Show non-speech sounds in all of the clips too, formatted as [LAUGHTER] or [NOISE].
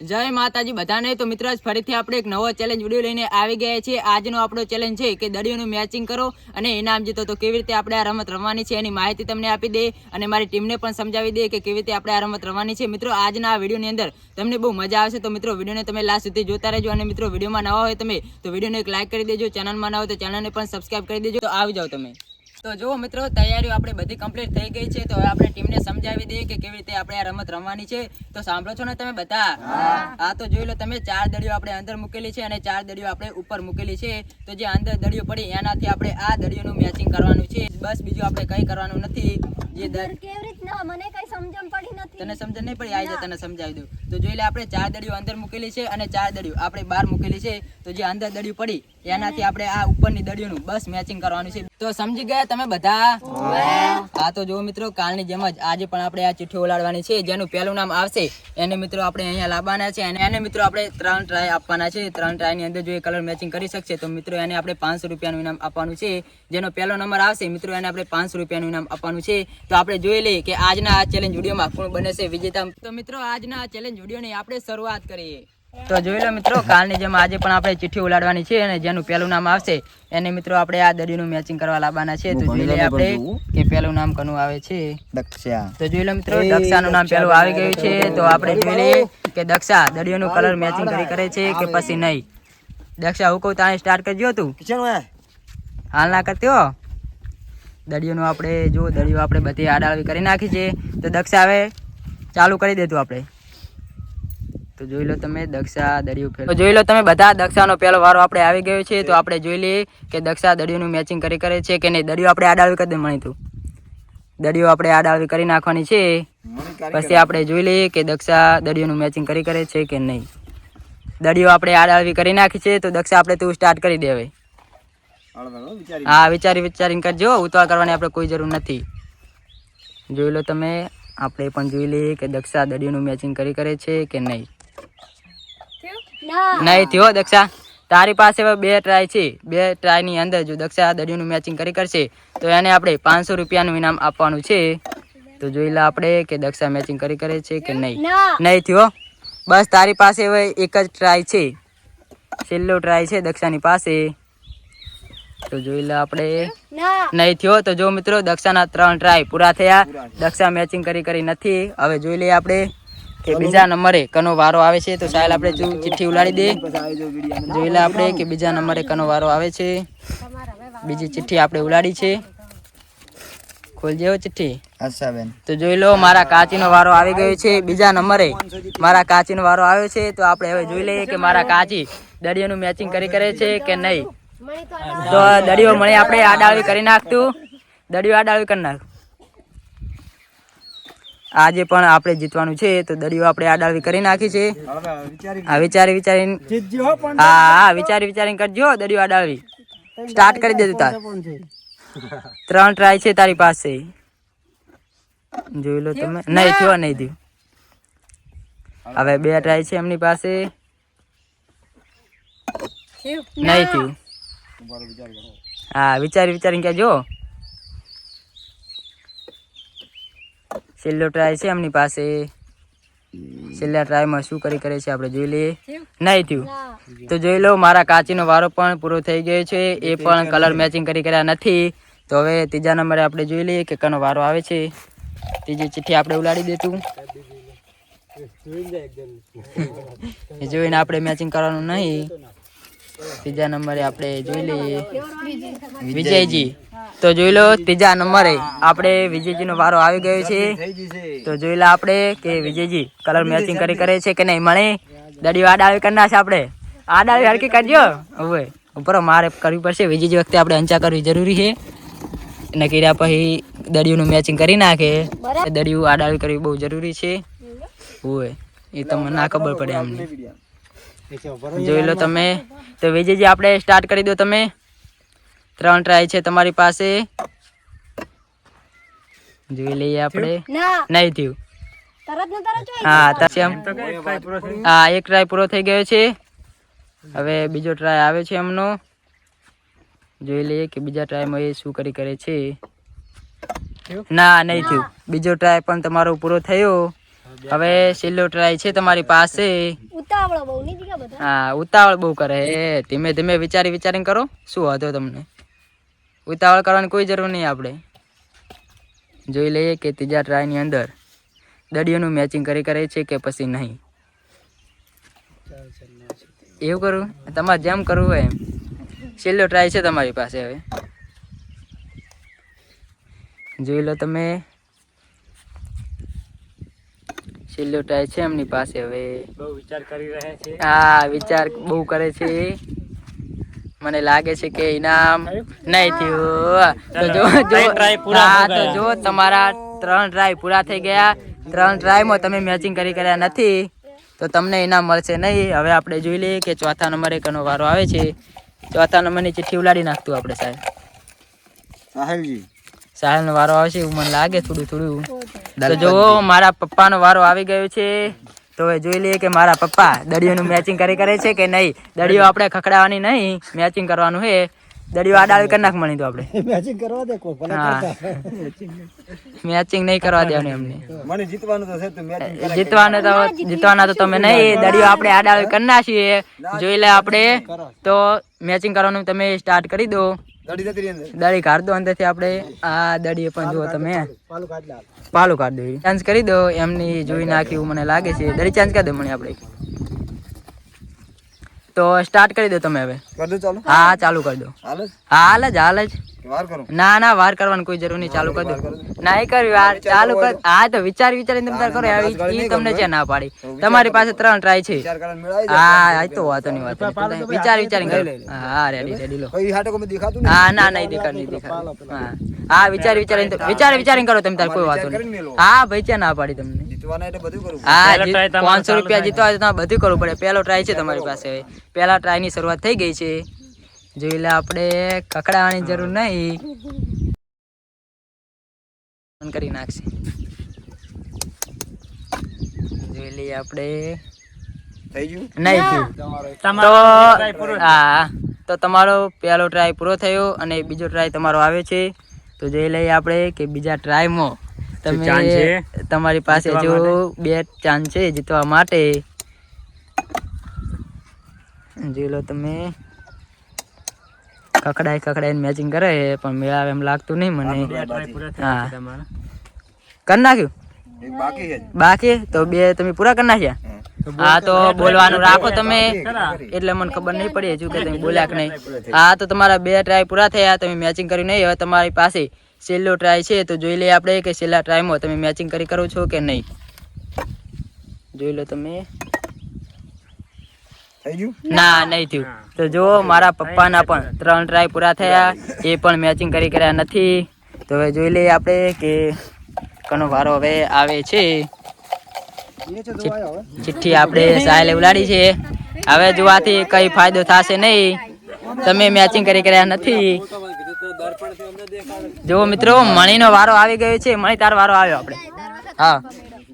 જય માતાજી, બધાને. તો મિત્રો ફરીથી આપણે એક નવો ચેલેન્જ વીડિયો લઈને આવી ગયા છીએ. આજનો આપણો ચેલેન્જ છે કે દડીઓનું મેચિંગ કરો અને ઇનામ જીતો. તો કેવી રીતે આપણે આ રમત રમવાની છે એની માહિતી તમને આપી દે અને મારી ટીમને પણ સમજાવી દે કે કેવી રીતે આપણે આ રમત રમવાની છે. મિત્રો, આજના આ વિડીયોની અંદર તમને બહુ મજા આવશે. તો મિત્રો વિડીયોને તમે લાસ્ટ સુધી જોતા રહેજો અને મિત્રો વિડીયોમાં નવા હોય તમે, તો વિડીયોને એક લાઇક કરી દેજો. ચેનલમાં ના હોય તો ચેનલને પણ સબસ્ક્રાઇબ કરી દેજો. તો આવી જાઓ તમે. તો જુઓ મિત્રો તૈયારીઓ આપણે બધી કમ્પ્લીટ થઈ ગઈ છે. તો હવે આપણે ટીમને સમજાવી દઈએ કે કેવી રીતે આપણે આ રમત રમવાની છે. તો સાંભળો છો ને તમે બધા? હા. તો જોઈ લો તમે ચાર દડીઓ આપણે અંદર મૂકેલી છે અને ચાર દડીઓ આપણે ઉપર મૂકેલી છે. તો જે અંદર દડીઓ પડી એનાથી આપણે આ દડીઓનું મેચિંગ કરવાનું છે. બસ બીજું આપણે કંઈ કરવાનું નથી. જે દ- કેવી રીતના? મને કઈ સમજણ પડી નથી. તને સમજણ નહીં પડી? આવી તને સમજાવી દઉં. તો જોઈ લે આપણે ચાર દડીઓ અંદર મૂકેલી છે અને ચાર દડીઓ આપણે બહાર મૂકેલી છે. તો જે અંદર દડીઓ પડી એનાથી આપણે આ ઉપરની દડીઓનું બસ મેચિંગ કરવાનું છે. તો સમજી ગયા તમે બધા? આ તો જો મિત્રો કાલની જેમ જ આજે પણ આપણે આ ચિઠ્ઠી ઓલાડવાની છે જેનું પહેલું નામ આવશે. એને મિત્રો આપણે અહીંયા લાવવાના છે અને એને મિત્રો આપણે ત્રણ ટ્રાય આપવાના છે. ત્રણ ટ્રાયની અંદર જો એ કલર મેચિંગ કરી શકશે તો મિત્રો એને આપણે પાંચસો રૂપિયાનું ઇનામ આપવાનું છે. જેનો પહેલો નંબર આવશે મિત્રો એને આપણે પાંચસો રૂપિયાનું ઇનામ આપવાનું છે. તો આપણે જોઈ લઈએ કે આજના આ ચેલેન્જ વિડીયોમાં કોણ બને છે વિજેતા. તો મિત્રો આજના આ ચેલેન્જ વિડીયોની આપણે શરૂઆત કરીએ. તો જોઈ લો મિત્રો કાલની જેમ આજે પણ આપણે ચિઠ્ઠી ઉલાડવાની છે અને જેનું પહેલું નામ આવશે એને મિત્રો આપણે આ દડીનું મેચિંગ કરવા લાવવાના છે. તો જોઈ લઈએ આપણે કે પહેલું નામ કનું આવે છે. દક્ષા. તો જોઈ લો મિત્રો દક્ષાનું નામ પહેલું આવી ગયું છે. તો આપણે જોઈ લઈએ કે દક્ષા દડીઓનું કલર મેચિંગ કરી કરે છે કે પછી નહીં? દક્ષા હું કહું તાણે સ્ટાર્ટ કરજો તું. હાલ ના કરતી હો. દડીઓનું આપણે જો દડીઓ આપણે બધી આડાળવી કરી નાખી છે. તો દક્ષા હવે ચાલુ કરી દેતું આપણે. તો જોઈ લો તમે દક્ષા ફેર તો જોઈ લો તમે બધા દક્ષાનો પહેલો વારો આપણે આવી ગયો છે, તો આપણે જોઈ લઈએ કે દક્ષા દડિયુંનું મેચિંગ કરી કરે છે કે નહીં. દડિયું આપણે આડાવી કરી દે મણી તું. દડિયો આપણે આડાવી કરી નાખવાની છે. પછી આપણે જોઈ લઈએ કે દક્ષા દડિયુંનું મેચિંગ કરી કરે છે કે નહીં. દડિયો આપણે આડાવી કરી નાખી છે, તો દક્ષા આપણે તું સ્ટાર્ટ કરી દેવે હા, વિચારી વિચારીને કરજો, ઉતાવળ કરવાની આપણે કોઈ જરૂર નથી. જોઈ લો તમે, આપણે પણ જોઈ લઈએ કે દક્ષા દડિયુંનું મેચિંગ કરી કરે છે કે નહીં. નહીં થયો દક્ષા. તારી પાસે હવે બે ટ્રાય છે. બે ટ્રાયની અંદર જો દક્ષા દડીનું મેચિંગ કરી કરશે તો એને આપણે પાંચસો રૂપિયાનું ઇનામ આપવાનું છે. તો જોઈ લે આપણે કે દક્ષા મેચિંગ કરી કરે છે કે નહીં. નહીં થયો? બસ તારી પાસે હવે એક જ ટ્રાય છે. છેલ્લો ટ્રાય છે દક્ષાની પાસે. તો જોઈ લે આપણે. નહીં થયો? તો જો મિત્રો દક્ષાના ત્રણ ટ્રાય પૂરા થયા. દક્ષા મેચિંગ કરી કરી નથી. હવે જોઈ લઈએ આપણે. કે બીજા નંબરે કનો વારો આવે છે તો સાહેબ આપણે જો ચિઠ્ઠી ઉલાડી દે. જોઈ લે આપણે કે બીજા નંબરે કનો વારો આવે છે. બીજી ચિઠ્ઠી આપણે ઉલાડી છે. ખોલજે હો ચિઠ્ઠી. અચ્છા બેન તો જોઈ લો મારા કાચીનો વારો આવી ગયો છે બીજા નંબરે મારા કાચીનો વારો આવ્યો છે તો આપણે હવે જોઈ લઈએ કે મારા કાચી દડિયાનું મેચિંગ કરી કરે છે કે નહીં. તો દડિયો મળી આપણે આડાળવી કરી નાખતું. દડિયો આડાળવી કરી નાખ. આજે પણ આપણે જીતવાનું છે તો દરિયો આપણે આડાવી કરી નાખી છે. હા વિચારી વિચારીને હા હા વિચારી વિચારીને કરજો દરિયો આડાવી સ્ટાર્ટ કરી દેજો તાર. ત્રણ ટ્રાય છે તારી પાસે. જોઈ લો તમે. નહીં થયો નહીં થયું. હવે બે ટ્રાય છે એમની પાસે. નહીં થયું. હા વિચારી વિચારીને કહેજો છેલ્લો ટ્રાય છે એમની પાસે. છેલ્લા ટ્રાયમાં શું કરી કરે છે આપણે જોઈ લઈએ. નહીં થયું. તો જોઈ લો, મારા કાચીનો વારો પણ પૂરો થઈ ગયો છે. એ પણ કલર મેચિંગ કરી કર્યા નથી. તો હવે ત્રીજા નંબરે આપણે જોઈ લઈએ કે કનો વારો આવે છે. ત્રીજી ચિઠ્ઠી આપણે ઉલાડી દેતું. જોઈને આપણે મેચિંગ કરવાનું નહીં. ત્રીજા નંબરે આપણે જોઈ લઈએ. વિજયજી. તો જોઈ લો ત્રીજા નંબરે આપણે વિજયજીનો વારો આવી ગયો છે. તો જોઈ લો આપણે કે વિજયજી કલર મેચિંગ કરી કરે છે કે નહીં? મળે? દડિયો આડાવી કરી નાખશે આપણે. આડાવી હરકી કરજો હવે ઉપર મારે કરવી પડશે. વિજયજી વખતે આપણે અંચા કરવી જરૂરી છે. એને કર્યા પછી દડિયુંનું મેચિંગ કરી નાખે. એ દડિયું આડાવી કરવી બહુ જરૂરી છે. હોય એ તમને ના ખબર પડે અમને. જોઈ લો તમે. તો વિજયજી આપણે સ્ટાર્ટ કરી દો તમે. ત્રણ ટ્રાય છે તમારી પાસે. જોઈ લઈએ આપણે. નહીં થયું. તરત ને તરત જોઈ હા તરત હા એક ટ્રાય પૂરો થઈ ગયો છે. હવે બીજો ટ્રાય આવે છે એમનો. જોઈ લઈએ કે બીજા ટ્રાયમાં એ શું કરી કરે છે. ના નહીં થયું. બીજો ટ્રાય પણ તમારો પૂરો થયો. હવે છેલ્લો ટ્રાય છે તમારી પાસે. ઉતાવળો બહુ નહીં દીકા બધા. હા ઉતાવળ બહુ કરે. એ ધીમે ધીમે વિચારી વિચારીને કરો. શું હતો તમને? ઉતાવળ કરવાની કોઈ જરૂર નહીં આપણે. જોઈ લઈએ કે ત્રીજા ટ્રાયની અંદર દડીઓનું મેચિંગ કરી કરે છે કે પછી નહીં. એવું કરું? તમારે જેમ કરવું હોય એમ. છેલ્લો ટ્રાય છે તમારી પાસે હવે. જોઈ લો તમે. છેલ્લો છે એમની પાસે હવે. બહુ વિચાર કરી રહ્યા છે. હા વિચાર બહુ કરે છે. મને લાગે છે કે ઇનામ નહીં થયું. તો જો જો ત્રણ try પૂરા હા તો જો તમારા ત્રણ ટ્રાય પૂરા થઈ ગયા. ત્રણ ટ્રાયમાં તમે મેચિંગ કરી કર્યા નથી. તો તમને ઇનામ મળશે નહીં. હવે આપણે જોઈ લઈએ કે ચોથા નંબરે કનો વારો આવે છે. ચોથા નંબરની ચિઠ્ઠી ઉલાડી નાખતું આપણે સાહેબ. સાહેલજી સાહેબનો વારો આવશે એવું મને લાગે થોડું થોડું. તો જો મારા પપ્પાનો વારો આવી ગયો છે. તો હવે જોઈ લઈએ કે મારા પપ્પા દડિયોનું મેચિંગ કરી કરે છે કે નહીં? દડિયો આપણે ખખડાવવાની નહીં મેચિંગ કરવાનું છે. દડિયો આડાવી કરી નાખ મળી તો આપણે. [LAUGHS] મેચિંગ કરવા દે કોઈ હા. મેચિંગ નહીં કરવા દેવાનું એમને મને જીતવાનું તો છે તો મેચિંગ જીતવાના તો જીતવાના તો તમે નહીં દડિયો આપણે આડાવી કરી નાખીએ. જોઈ લે આપણે. તો મેચિંગ કરવાનું તમે સ્ટાર્ટ કરી દો. દડી કાઢ દો અંદરથી આપણે આ દડી પણ જુઓ તમે. પાલું કાઢ દો ચાન્સ કરી દો એમની જોઈ નાખ્યું મને લાગે છે. દડી ચાન્સ કરી દો મને આપણે. તો સ્ટાર્ટ કરી દો તમે હવે. કરી દો ચાલુ? હા ચાલુ કરી દો. હાલ જ? હાલ જ હાલ જ. વાર કરો. ના ના વાર કરવાની કોઈ જરૂર નહીં ચાલુ કરી દો. નહીં કરવી વાર ચાલુ કર હા તો વિચાર વિચારીને તમે કરો એ તમને છે ના પાડી. તમારી પાસે ત્રણ ટ્રાય છે. વિચાર હા આ તો વાતો નહીં વાત વિચાર વિચારીને કરો. હા રેડી રેડી લો. કોઈ હાટો કોઈ દેખાતું હા ના નહીં દેખાડ નહીં દેખાડ હા હા વિચાર વિચારીને વિચાર વિચારીને કરો તમે તાર કોઈ વાતો નહીં. હા ભાઈ છે ના પાડી તમને? જીતવાના એટલે બધું હા પાંચસો રૂપિયા જીતવા હોય તો બધું કરવું પડે. પહેલો ટ્રાય છે તમારી પાસે પહેલા ટ્રાયની શરૂઆત થઈ ગઈ છે. જોઈ લે આપણે કકડાવાની જરૂર નહીં. કરી નાખશે. જોઈ લઈએ આપણે. થઈ ગયું? નહીં તો હા તો તમારો પહેલો ટ્રાય પૂરો થયો અને બીજો ટ્રાય તમારો આવે છે. તો જોઈ લઈએ આપણે કે બીજા ટ્રાયમાં તમે તમારી પાસે જો બે ચાન્સ છે જીતવા માટે. જોઈ લો તમે. કકડાઈ કકડાઈને મેચિંગ કરે છે, પણ મેળાવે એમ લાગતું નહીં મને. હા. કરી નાખ્યું? બાકી તો બે તમે પૂરા કરી નાખ્યા? હા. તો બોલવાનું રાખો તમે. એટલે મને ખબર નહીં પડી હજુ કે તમે બોલ્યા કે નહીં. હા તો તમારા બે ટ્રાય પૂરા થયા તમે મેચિંગ કર્યું નહીં. હવે તમારી પાસે છેલ્લો ટ્રાય છે તો જોઈ લઈએ આપણે કે છેલ્લા ટ્રાયમાં તમે મેચિંગ કરી કરો છો કે નહીં. જોઈ લો તમે. ના નહીં થયું. તો જો મારા પપ્પાના પણ ત્રણ ટ્રાય પૂરા થયા. એ પણ મેચિંગ કરી કર્યા નથી. તો હવે જોઈ લઈએ આપણે કે કનો વારો હવે આવે છે. એ છે તો આયો હવે ચિઠ્ઠી આપણે સાહેલે ઉલાડી છે. હવે જોવાથી કઈ ફાયદો થશે નહીં. તમે મેચિંગ કરી કર્યા નથી. જો મિત્રો મણીનો વારો આવી ગયો છે. મણી તારો વારો આવ્યો આપણે. હા.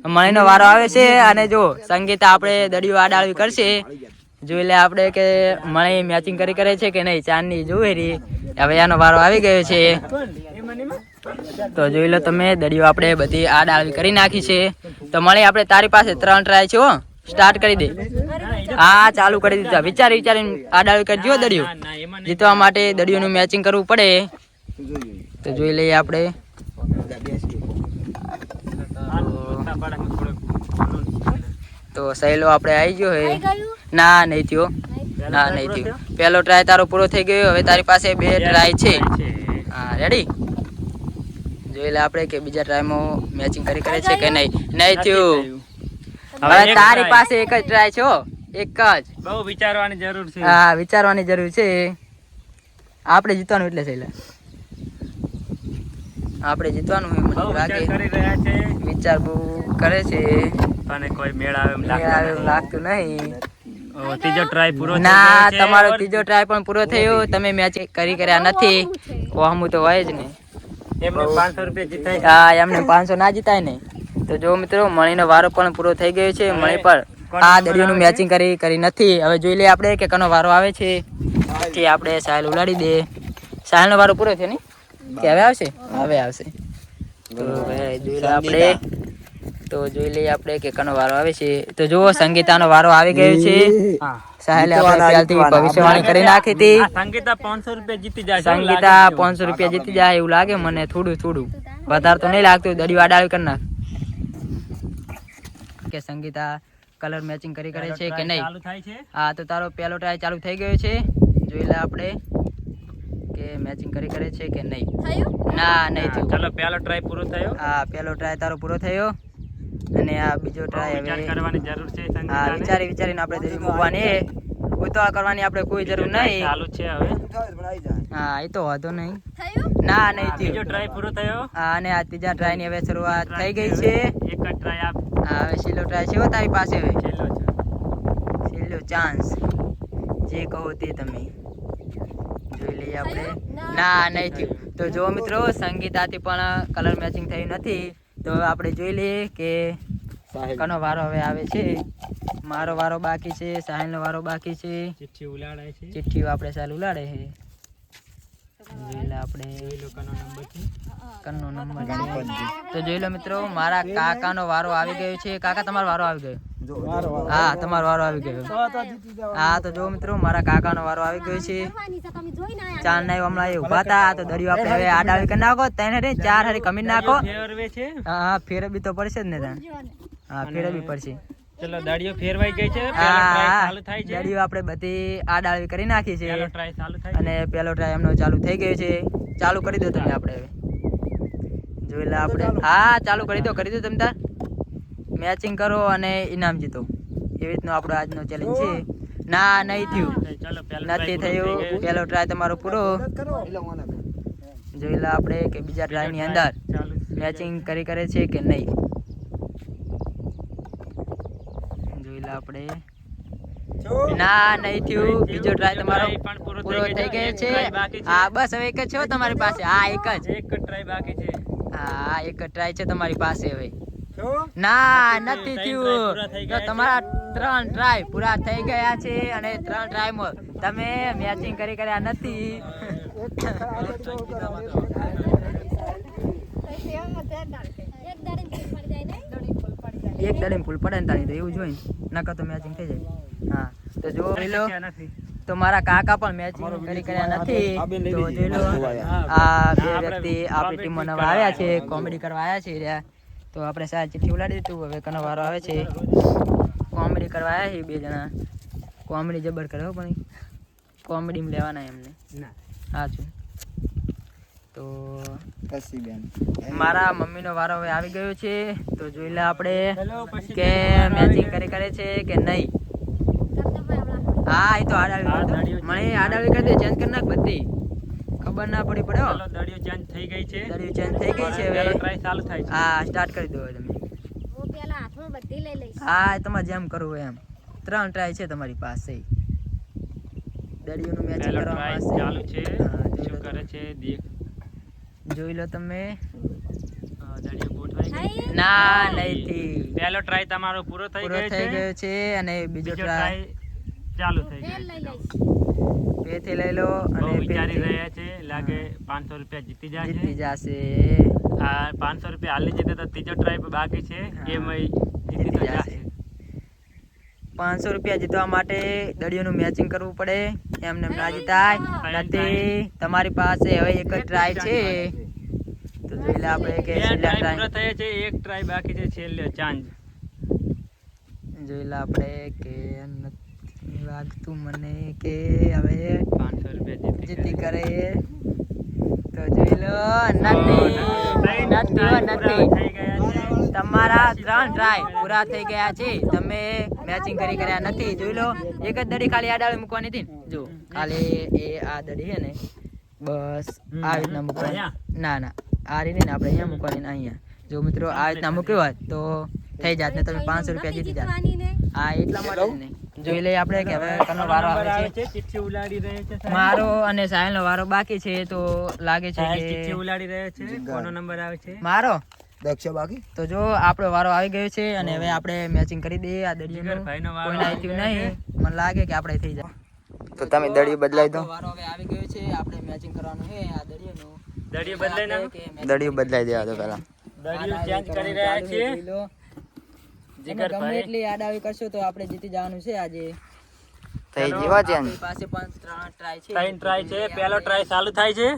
મણીનો વારો આવે છે અને જો સંગીતા આપણે દડિયો આડાળવી કરશે. જોઈ લે આપણે કે મણી મેચિંગ કરી કરે છે કે નહીં ચાંદની જોઈ રહી હવે એનો વારો આવી ગયો છે. તો જોઈ લો તમે દડિયો આપણે બધી આડાળવી કરી નાખી છે. તો મળી આપણે તારી પાસે ત્રણ ટ્રાય છે હો. સ્ટાર્ટ કરી દે. હા ચાલુ કરી દીધા. વિચારી વિચારીને આડાળવી કરજો દડિયો. ના, એમાં જીતવા માટે દડિયોનું મેચિંગ કરવું પડે. તું જોઈ લઈએ આપણે. તો સહેલો આપણે આવી ગયો હે. ના નહીં થયો. ના નહીં થયો. પહેલો ટ્રાય તારો પૂરો થઈ ગયો હવે તારી પાસે બે ટ્રાય છે. હા રેડી જોઈ લે આપણે કે બીજા ટ્રાયમાં મેચિંગ કરી કરે છે કે નહીં. નહીં થયું. હવે તારી પાસે એક જ ટ્રાય છે હો. એક જ. બહુ વિચારવાની જરૂર છે. હા વિચારવાની જરૂર છે. આપણે જીતવાનું એટલે સહેલા. આપણે જીતવાનું હોય મને લાગે. કરી રહ્યા છે. વિચાર બહુ કરે છે. પણ કોઈ મેળ આવે એમ લાગતું નહીં. ત્રીજો ટ્રાય પૂરો ના તમારો ત્રીજો ટ્રાય પણ પૂરો થયો. તમે મેચ કરી કર્યા નથી. ઓહમું તો હોય જ ને. એમને પાંચસો રૂપિયા જીતાય હા એમને પાંચસો ના જીતાય ને. તો જો મિત્રો મણીનો વારો પણ પૂરો થઈ ગયો છે. મણી પર આ દરિયાનું મેચિંગ કરી કરી નથી. હવે જોઈ લઈએ આપણે કે કનો વારો આવે છે. કે આપણે સાયલ ઉલાડી દે. સાયલનો વારો પૂરો થયો ને કે હવે આવશે? હવે આવશે. તો જોઈ લે આપણે. તો જોઈ લઈએ આપણે કે કનો વારો આવે છે. તો જુઓ સંગીતાનો વારો આવી ગયો છે. સાહેલે આપણે પહેલથી ભવિષ્યવાણી કરી નાખી હતી. સંગીતા પાંચસો રૂપિયા જીતી જાય સંગીતા પાંચસો રૂપિયા જીતી જાય એવું લાગે મને થોડું થોડું. વધારે તો નહીં લાગતું દડી વાડાવી કરી નાખ કે સંગીતા કલર મેચિંગ કરી કરે છે કે નહીં? હા તો તારો પહેલો ટ્રાય ચાલુ થઈ ગયો છે. જોઈ લે આપણે. કે મેચિંગ કરી કરે છે કે નહીં? થયું? ના નહીં હા, થયું. ચાલો પહેલો ટ્રાય પૂરો થયો? આ પહેલો ટ્રાય તારો પૂરો થયો. અને આ બીજો ટ્રાય વિચાર હવે કરવાની જરૂર છે હા વિચારી વિચારીને આપણે દડી મૂકવાની. ઉતાવળ કરવાની આપણે કોઈ જરૂર નહીં. ચાલુ છે હવે. થાય પણ આવી જાય હા એ તો વાંધો નહીં. થયું? ના નહીં થયું બીજો ટ્રાય પૂરો થયો. હા અને આ ત્રીજા ટ્રાયની હવે શરૂઆત થઈ ગઈ છે એક જ ટ્રાય આપ હા હવે છેલ્લો ટ્રાય છે તારી પાસે હવે. છેલ્લો છેલ્લો ચાન્સ જે કહો તે તમે. જોઈ લઈએ આપણે. ના. નહીં થયું. તો જો મિત્રો સંગીતાથી પણ કલર મેચિંગ થયું નથી. તો હવે આપણે જોઈ લઈએ કે કનો વારો હવે આવે છે? મારો વારો બાકી છે સાહિલનો વારો બાકી છે. ચિઠ્ઠી ઉલાડે છે. ચિઠ્ઠીઓ આપણે સાલ ઉલાડે છે. જોઈ આપણે એ લોકોનો નંબર છે. કનનો નંબર તો જોઈ લો મિત્રો મારા કાકાનો વારો આવી ગયો છે. કાકા તમારો વારો આવી ગયો? જો વારો વારો. હા તમારો વારો આવી ગયો. હા તો જો મિત્રો મારા કાકાનો વારો આવી ગયો છે. ચાર ના હમણાં એ ઊભા હતા તો દરિયો આપણે હવે આડાવી કરી નાખો. તેને રે ચાર હારી કમી નાખો. ફેરવે હા હા ફેરબી તો પડશે જ ને ત્યાં હા ફેરવી પડશે. ચલો દાડીઓ ફેરવાઈ ગઈ છે. ચાલુ થાય છે. દાડીઓ આપણે બધી આડાવી કરી નાખી છે. પહેલો ટ્રાય ચાલુ થાય અને પેલો ટ્રાય એમનો ચાલુ થઈ ગયો છે. ચાલુ કરી દો તમે આપણે હવે. જોઈ લે આપણે. હા ચાલુ કરી દો કરી દો તમે તાર. મેચિંગ કરો અને ઇનામ જીતો. એવી રીતનો આપણો આજનો ચેલેન્જ છે. ના નહીં થયું. છે ચલો પહેલો નથી થયું. પેલો ટ્રાય તમારો પૂરો. જોઈ લે આપણે કે બીજા ટ્રાયની અંદર મેચિંગ કરી કરે છે કે નહીં. જોઈ લે આપણે ના નહીં થયું બીજો ટ્રાય તમારો પૂરો થઈ ગયો છે. હા બસ હવે એક જ છે તમારી પાસે હા એક જ એક જ ટ્રાય બાકી છે હા એક જ ટ્રાય છે તમારી પાસે હવે ના નથી થયું તો તમારા ત્રણ ટ્રાય પૂરા થઈ ગયા છે અને ત્રણ ટ્રાયમાં તમે મેચિંગ કરી કર્યા નથી એક દાડે ફૂલ પડી જાય ને એક દાડે ફૂલ પડે ને તારી તો એવું જોઈ નકર તો મેચિંગ થઈ જાય. હા. તો જો લો તો મારા કાકા પણ મેચિંગ કરી કર્યા નથી. તો જોઈ લો હા. આ બે વ્યક્તિ આપણી ટીમમાં નવા આવ્યા છે કોમેડી કરવા આવ્યા છે રહ્યા. તો આપણે સાહેબ ચિઠ્ઠી ઉલાડી દીધું હવે કનો વારો આવે છે. કોમેડી કરવા આવ્યા છે બે જણા. કોમેડી જબર કરે હો પણ કોમેડીમાં લેવાના એમને. ના. સાચું તો કસી બેન? મારા મમ્મીનો વારો હવે આવી ગયો છે. તો જોઈ લે આપણે કે મેચિંગ કરી કરે છે કે નહીં? હા એ તો આડાવી મને આડાવી કરી દે ચેન્જ કરી નાખ બધી. ખબર ના પડી પડે દડીઓ ચેન્જ થઈ ગઈ છે. દડીઓ ચેન્જ થઈ ગઈ છે હવે. ટ્રાય ચાલુ થાય છે. હા સ્ટાર્ટ કરી દો તમે. હું પેલા હાથમાં બધી લઈ લઈશ હા એ તમારે જેમ કરવું હોય એમ. ત્રણ ટ્રાય છે તમારી પાસે. દડીઓનું મેચિંગ પહેલો કરવા પાસે ચાલુ છે. શું કરે છે દેખ જોઈ લો તમે? ના નહીંથી. પહેલો ટ્રાય તમારો પૂરો થઈ પૂરો ગયો થઈ ગયો છે અને બીજો ટ્રાય ચાલુ થઈ ગયો બેથી લઈ લો અને વિચારી રહ્યા છે લાગે પાંચસો રૂપિયા જીતી જીતી જશે. જશે આ પાંચસો રૂપિયા હાલી જીતે તો ત્રીજો ટ્રાય બાકી છે. એમાં જીતી તો જીતી જશે. પાંચસો રૂપિયા જીતવા માટે દડીઓનું મેચિંગ કરવું પડે. એમને ના જીતાય. નથી. તમારી પાસે હવે એક જ ટ્રાય છે. તો જોઈ લે આપણે કે છેલ્લા ટ્રાય થયા છે એક ટ્રાય બાકી છે છેલ્લે ચાંદ જોઈ લે આપણે કે નથી લાગતું મને કે હવે પાંચસો રૂપિયા જીતી જીતી કરે. તો જોઈ લો નથી. નથી. નથી થઈ ગયા છે. તમારા ત્રણ ટ્રાય પૂરા થઈ ગયા છે. તમે મેચિંગ કરી કર્યા નથી. જોઈ લો એક જ દડી ખાલી આ ડાળી મૂકવાની હતી ને. જો ખાલી એ આ દડી છે ને બસ આ રીતના મૂકવાની. ના ના આ રીતે ને આપણે અહીંયા મૂકવાની ને અહીંયા. જો મિત્રો આ રીતના મૂક્યું હોત તો થઈ જાત ને તમે પાંચસો રૂપિયા જીતી જાત. હા એટલા માટે જ ને. જોઈ લઈએ આપણે કે હવે કનો વારો આવે છે. ચિઠ્ઠી ઉલાડી રહ્યો છે સાહેબ. મારો અને સાહેલનો વારો બાકી છે તો લાગે છે કે ચિઠ્ઠી ઉલાડી રહ્યો છે. કોનો નંબર આવે છે? મારો? દક્ષ બાકી? તો જો આપણો વારો આવી ગયો છે અને હવે આપણે મેચિંગ કરી દઈએ આ દડીનો. કોઈને આવી નહીં. મને લાગે કે આપણે થઈ જાય. તો તમે દડી બદલાઈ દો. વારો હવે આવી ગયો છે આપણે મેચિંગ કરવાનું છે આ દડીનો દડીઓ બદલાઈ નાખો. કે દડી બદલાઈ દેવા દો પહેલા. દડીઓ ચેન્જ કરી રહ્યા છીએ. જીગર ભાઈ. એટલી આડાવી કરશો તો આપણે જીતી જવાનું છે આજે. થઈ જીવા છે આપણી પાસે પણ ત્રણ ટ્રાય છે. ત્રણ ટ્રાય છે. પહેલો ટ્રાય ચાલુ થાય છે.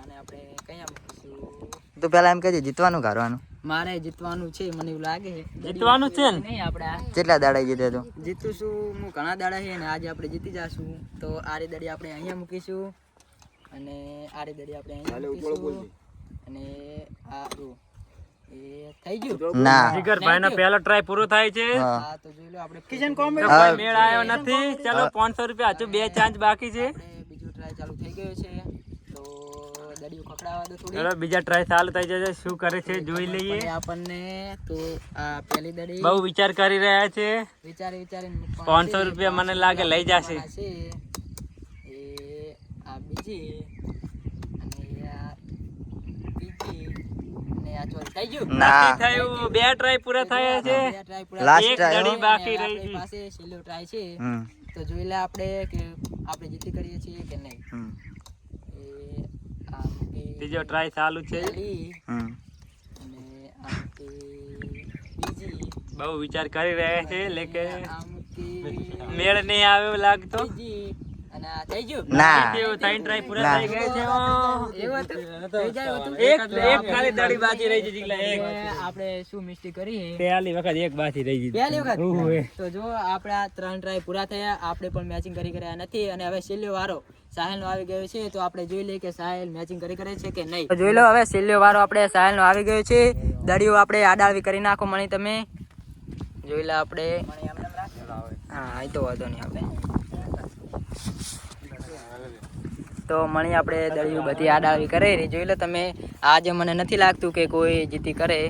અને આપણે કયા તું પેલા એમ કહેજે જીતવાનું કાઢવાનું મારે જીતવાનું છે મને એવું લાગે છે. જીતવાનું છે ને? નહીં આપણે કેટલા દાડા જીતે તો? જીતીશું હું ઘણા દાડા છે ને આજે આપણે જીતી જશું. તો આરી દડી આપણે અહીંયા મૂકીશું. અને આરી દડી આપણે અહીંયા મૂકીશું. અને આ જો એ થઈ ગયું. ના. જીગરભાઈ નો પહેલો ટ્રાય પૂરો થાય છે. હા. તો જોઈ લો આપણે તો કોઈ મેળ આવ્યો નથી. ચલો પાંચસો રૂપિયા હજુ બે ચાન્સ બાકી છે. બીજો ટ્રાય ચાલુ થઈ ગયો છે. દડિયું ખકડાવા દો થોડી. ચલો બીજા ટ્રાય સાલ થઈ જશે. શું કરે છે જોઈ લઈએ. આપણને તો આ પહેલી દડી બહુ વિચાર કરી રહ્યા છે. વિચારી વિચારીને મૂકવાની પાંચસો છે. રૂપિયા મને લાગે લઈ જશે. એ આ બીજી અને આ ત્રીજી અને આ ચોથી થઈ ગયું? ના. નથી થયું. બે ટ્રાય પૂરા થયા છે. લાસ્ટ ટ્રાય બાકી રહી છે પાસે છેલ્લો ટ્રાય છે. તો જોઈ લે આપણે કે આપણે જીતી કરીએ છીએ કે નહીં હમ એ આ ત્રીજો ટ્રાય ચાલુ છે. અને આ મૂકી બીજી બહુ વિચાર કરી રહ્યા છે લેકે કે મેળ નહીં આવ્યો લાગતો. થઈ ગયું. ના. ત્રણ ટ્રાય પૂરા થઈ ગયા છે. એવું થઈ જાય હતું એક એક ખાલી દડી બાકી રહી છે જીગલા એક. આપણે શું મિસ્ટેક કરી પહેલી વખત એક બાકી રહી ગઈ. પહેલી વખત? તો જો આપણા ત્રણ ટ્રાય પૂરા થયા આપણે પણ મેચિંગ કરી કર્યા નથી અને હવે છેલ્લો વારો. સાહેલ નો આવી ગયો છે તો આપણે જોઈ લઈએ કે સાહેલ મેચિંગ કરી કરે છે કે નહીં. જોઈ લો હવે છેલ્લો વારો આપણે સાહેલ નો આવી ગયો છે. દડીઓ આપણે આડાવી કરી નાખો મણી તમે. જોઈ લો આપણે. હા એ તો વાંધો નહીં આપણે. તો મણી આપણે દળિયું બધી આડાવી કરે રહી જોઈ લો તમે આજે મને નથી લાગતું કે કોઈ જીતી કરે.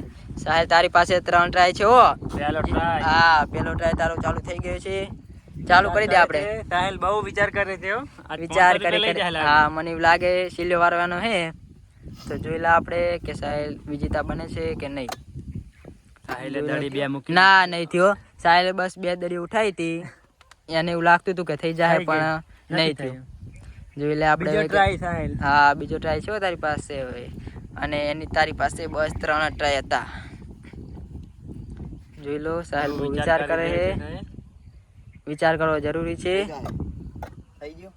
સાહેબ તારી પાસે ત્રણ ટ્રાય છે હો. પહેલો ટ્રાય હા પેલો ટ્રાય તારો ચાલુ થઈ ગયો છે. ચાલુ કરી દે આપણે. સાહેલ બહુ વિચાર કરે છે વિચાર કરી. હા મને લાગે સિલ્યો વારવાનો હે. તો જોઈ લે આપણે કે સાહેલ વિજેતા બને છે કે નહીં. સાહેલે દળી બે મૂકી. ના નહીં થયો. સાહેલે બસ બે દડી ઉઠાઈ હતી. એને એવું લાગતું હતું કે થઈ જાય પણ નહીં થયું. જોઈ લે આપણે હા બીજો ટ્રાય છે તારી પાસે હવે. અને એની તારી પાસે બસ ત્રણ ટ્રાય હતા. જોઈ લો સાહેબ વિચાર કરે છે. વિચાર કરવો જરૂરી છે. થઈ ગયું.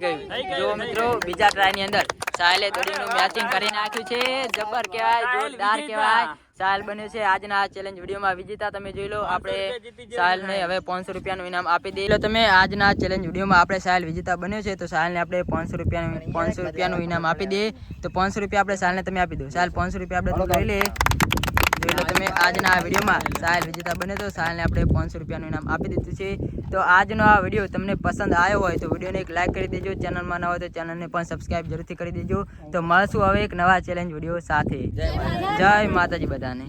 ગયું. જો મિત્રો બીજા ટ્રાયની અંદર. સાહેલે દોડીનું મેચિંગ કરી નાખ્યું છે. જબર કહેવાય જોરદાર. કહેવાય. સાહેલ બન્યું છે આજના ચેલેન્જ વિડીયોમાં. વિજેતા તમે જોઈ લો આપણે સાહેલને હવે પાંચસો રૂપિયાનું ઇનામ આપી દઈએ. તમે આજના ચેલેન્જ વિડીયોમાં આપણે સાહેલ વિજેતા બન્યો છે તો સાહેલને આપણે પાંચસો રૂપિયાનું પાંચસો રૂપિયાનું ઇનામ આપી દઈએ. તો પાંચસો રૂપિયા આપણે સાહેલને તમે આપી દો. સાહેલ પાંચસો રૂપિયા આપણે લઈ કરી લે. જોઈ લો તમે આજના આ વિડીયોમાં સાહેલ વિજેતા બને તો સાહેલને આપણે પાંચસો રૂપિયાનું ઇનામ આપી દીધું છે. તો આજનો આ વીડિયો તમને પસંદ આવ્યો હોય તો વિડીયોને એક લાઇક કરી દેજો ચેનલમાં ન હોય તો ચેનલને પણ સબસ્ક્રાઇબ જરૂરથી કરી દેજો. તો મળશું હવે એક નવા ચેલેન્જ વીડિયો સાથે. જય માતાજી બધાને.